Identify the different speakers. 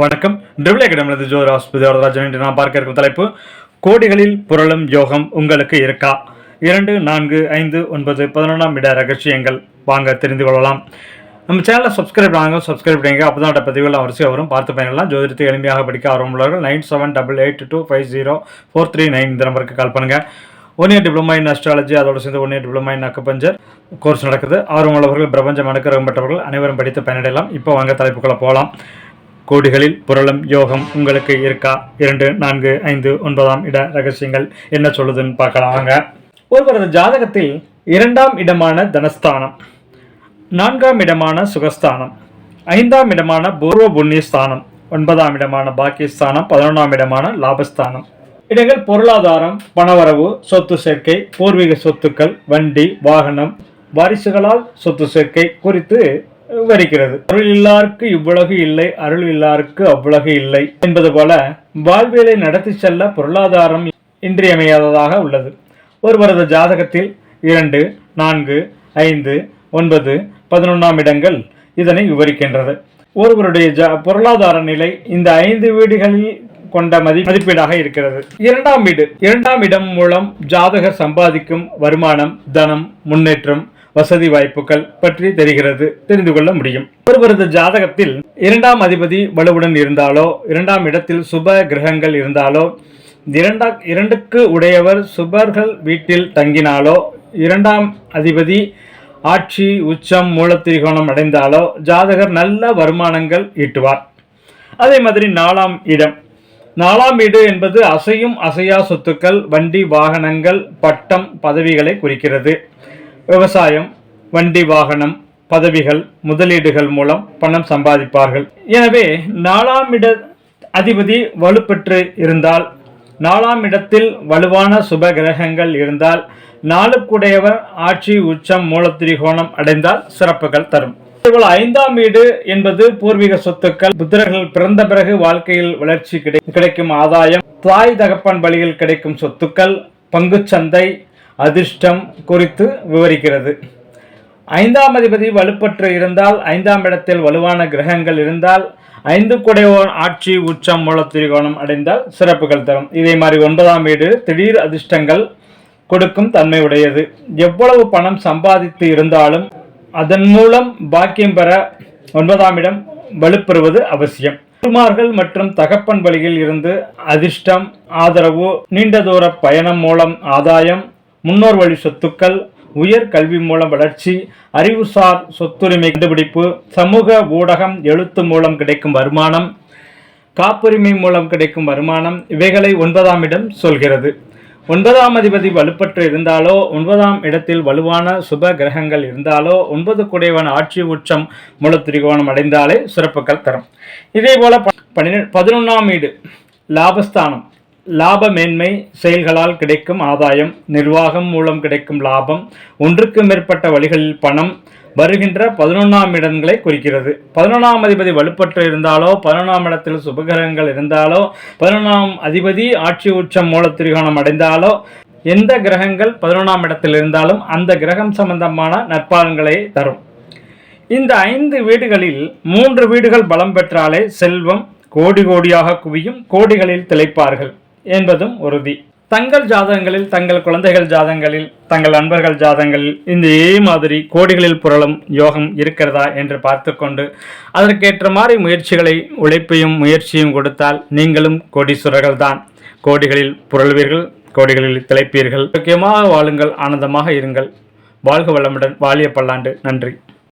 Speaker 1: வணக்கம். டிரிபிள் அகாடமிலிருந்து ஜோர் ஹாஸ்பிதராஜன் என்று நான் பார்க்க இருக்கும் தலைப்பு கோடிகளில் புரளும் யோகம் உங்களுக்கு இருக்கா? இரண்டு நான்கு ஐந்து ஒன்பது பதினொன்றாம் இட ரகசியங்கள். வாங்க தெரிந்து கொள்ளலாம். நம்ம சேனலை சப்ஸ்கிரைப் பண்ணுங்க சப்ஸ்கிரைப் பண்ணுங்க அப்போ தான் பதிவுகள் வரிசையாக வரும். பார்த்து பயனெல்லாம். ஜோதிடத்தை எளிமையாக படிக்க ஆர்வமுள்ளவர்கள் nine seven double eight two five zero four three nine இந்த நம்பருக்கு கால் பண்ணுங்கள் one year diploma in astrology அதோட சேர்ந்து one year diploma in acupuncture course நடக்குது. ஆர்வமுள்ளவர்கள் பிரபஞ்சம் அனுக்கிறம் பெற்றவர்கள் அனைவரும் படித்து பயனடையலாம். இப்போ வாங்க தலைப்புக்குள்ள போகலாம். கோடிகளில் புரளும் யோகம் உங்களுக்கு இருக்கா? இரண்டு நான்கு ஐந்து ஒன்பதாம் இட ரகசியங்கள். என்ன சொல்லுதுன்னு பார்க்கலாங்க. ஒருவரது ஜாதகத்தில் இரண்டாம் இடமான தனஸ்தானம் நான்காம் இடமான சுகஸ்தானம் ஐந்தாம் இடமான பூர்வ புண்ணியஸ்தானம் ஒன்பதாம் இடமான பாக்கியஸ்தானம் பதினொன்றாம் இடமான லாபஸ்தானம். இடங்கள் பொருளாதாரம் பணவரவு சொத்து சேர்க்கை பூர்வீக சொத்துக்கள் வண்டி வாகனம் வாரிசுகளால் சொத்து சேர்க்கை குறித்து விவரிக்கிறது. அருள் இல்லாருக்கு இவ்வுலகு இல்லை அருள் இல்லாருக்கு அவ்வுலகு இல்லை என்பது போல வாழ்வியலை நடத்தி செல்ல பொருளாதாரம் இன்றியமையாததாக உள்ளது. ஒருவரது ஜாதகத்தில் இரண்டு நான்கு ஐந்து ஒன்பது பதினொன்றாம் இடங்கள் இதனை விவரிக்கின்றது. ஒருவருடைய ஜ பொருளாதார நிலை இந்த ஐந்து வீடுகளில் கொண்ட மதி மதிப்பீடாக இருக்கிறது. இரண்டாம் வீடு. இரண்டாம் இடம் மூலம் ஜாதகர் சம்பாதிக்கும் வருமானம் தனம் முன்னேற்றம் வசதி வாய்ப்புகள் பற்றி தெரிகிறது தெரிந்து கொள்ள முடியும். ஒருவரது ஜாதகத்தில் இரண்டாம் அதிபதி வலுவுடன் இருந்தாலோ இரண்டாம் இடத்தில் சுப கிரகங்கள் இருந்தாலோ இரண்டா இரண்டுக்கு உடையவர் சுபர்கள் வீட்டில் தங்கினாலோ இரண்டாம் அதிபதி ஆட்சி உச்சம் மூலத்திரிகோணம் அடைந்தாலோ ஜாதகர் நல்ல வருமானங்கள் ஈட்டுவார். அதே மாதிரி நாலாம் இடம். நாலாம் வீடு என்பது அசையும் அசையா சொத்துக்கள் வண்டி வாகனங்கள் பட்டம் பதவிகளை குறிக்கிறது. விவசாயம் வண்டி வாகனம் பதவிகள் முதலீடுகள் மூலம் பணம் சம்பாதிப்பார்கள். எனவே நாலாம் இட அதிபதி வலுப்பெற்று இருந்தால் நாலாம் இடத்தில் வலுவான சுப கிரகங்கள் இருந்தால் நாளுக்குடையவர் ஆட்சி உச்சம் மூலத்திரிகோணம் அடைந்தால் சிறப்புகள் தரும். இதேபோல் ஐந்தாம் வீடு என்பது பூர்வீக சொத்துக்கள் புத்திரர்கள் பிறந்த பிறகு வாழ்க்கையில் வளர்ச்சி கிடை கிடைக்கும் ஆதாயம் தாய் தகப்பன் வழியில் கிடைக்கும் சொத்துக்கள் பங்குச்சந்தை அதிர்ஷ்டம் குறித்து விவரிக்கிறது. ஐந்தாம் அதிபதி வலுப்பற்று இருந்தால் ஐந்தாம் இடத்தில் வலுவான கிரகங்கள் இருந்தால் ஐந்து குடையோன் ஆட்சி உச்சம் மூலத்திரிகோணம் அடைந்தால் சிறப்புகள் தரும். இதே மாதிரி ஒன்பதாம் வீடு திடீர் அதிர்ஷ்டங்கள் கொடுக்கும் தன்மை உடையது. எவ்வளவு பணம் சம்பாதித்து இருந்தாலும் அதன் மூலம் பாக்கியம் பெற ஒன்பதாம் இடம் வலுப்பெறுவது அவசியம். குருமார்கள் மற்றும் தகப்பன் வழியில் இருந்து அதிர்ஷ்டம் ஆதரவு நீண்ட தூர பயணம் மூலம் ஆதாயம் முன்னோர் வழி சொத்துக்கள் உயர் கல்வி மூலம் வளர்ச்சி அறிவுசார் சொத்துரிமை கண்டுபிடிப்பு சமூக ஊடகம் எழுத்து மூலம் கிடைக்கும் வருமானம் காப்புரிமை மூலம் கிடைக்கும் வருமானம் இவைகளை ஒன்பதாம் இடம் சொல்கிறது. ஒன்பதாம் அதிபதி வலுப்பற்று இருந்தாலோ ஒன்பதாம் இடத்தில் வலுவான சுப கிரகங்கள் இருந்தாலோ ஒன்பது குடைவன் ஆட்சி உச்சம் மூலத்திரிகோணம் அடைந்தாலே சிறப்புகள் தரும். இதே போல பதினொன்றாம் வீடு லாபஸ்தானம். லாப மேன்மை செயல்களால் கிடைக்கும் ஆதாயம் நிர்வாகம் மூலம் கிடைக்கும் லாபம் ஒன்றுக்கு மேற்பட்ட வழிகளில் பணம் வருகின்ற பதினொன்றாம் இடங்களை குறிக்கிறது. பதினொன்றாம் அதிபதி வலுப்பற்று இருந்தாலோ பதினொன்றாம் இடத்தில் சுபகிரகங்கள் இருந்தாலோ பதினொன்றாம் அதிபதி ஆட்சி உச்சம் மூல திரிகோணம் அடைந்தாலோ எந்த கிரகங்கள் பதினொன்றாம் இடத்தில் இருந்தாலும் அந்த கிரகம் சம்பந்தமான நற்பலன்களை தரும். இந்த ஐந்து வீடுகளில் மூன்று வீடுகள் பலம் பெற்றாலே செல்வம் கோடி கோடியாக குவியும் கோடிகளில் திளைப்பார்கள். என்பதும் உறுதி. தங்கள் ஜாதகங்களில் தங்கள் குழந்தைகள் ஜாதகங்களில் தங்கள் நண்பர்கள் ஜாதகங்களில் இந்த ஏ மாதிரி கோடிகளில் புரளும் யோகம் இருக்கிறதா என்று பார்த்துக்கொண்டு அதற்கேற்ற மாதிரி முயற்சிகளை உழைப்பையும் முயற்சியும் கொடுத்தால் நீங்களும் கோடீஸ்வரர்கள் தான். கோடிகளில் புரள்வீர்கள் கோடிகளில் திளைப்பீர்கள். முக்கியமாக வாழுங்கள் ஆனந்தமாக இருங்கள். வாழ்க வளமுடன் வாலிய பல்லாண்டு. நன்றி.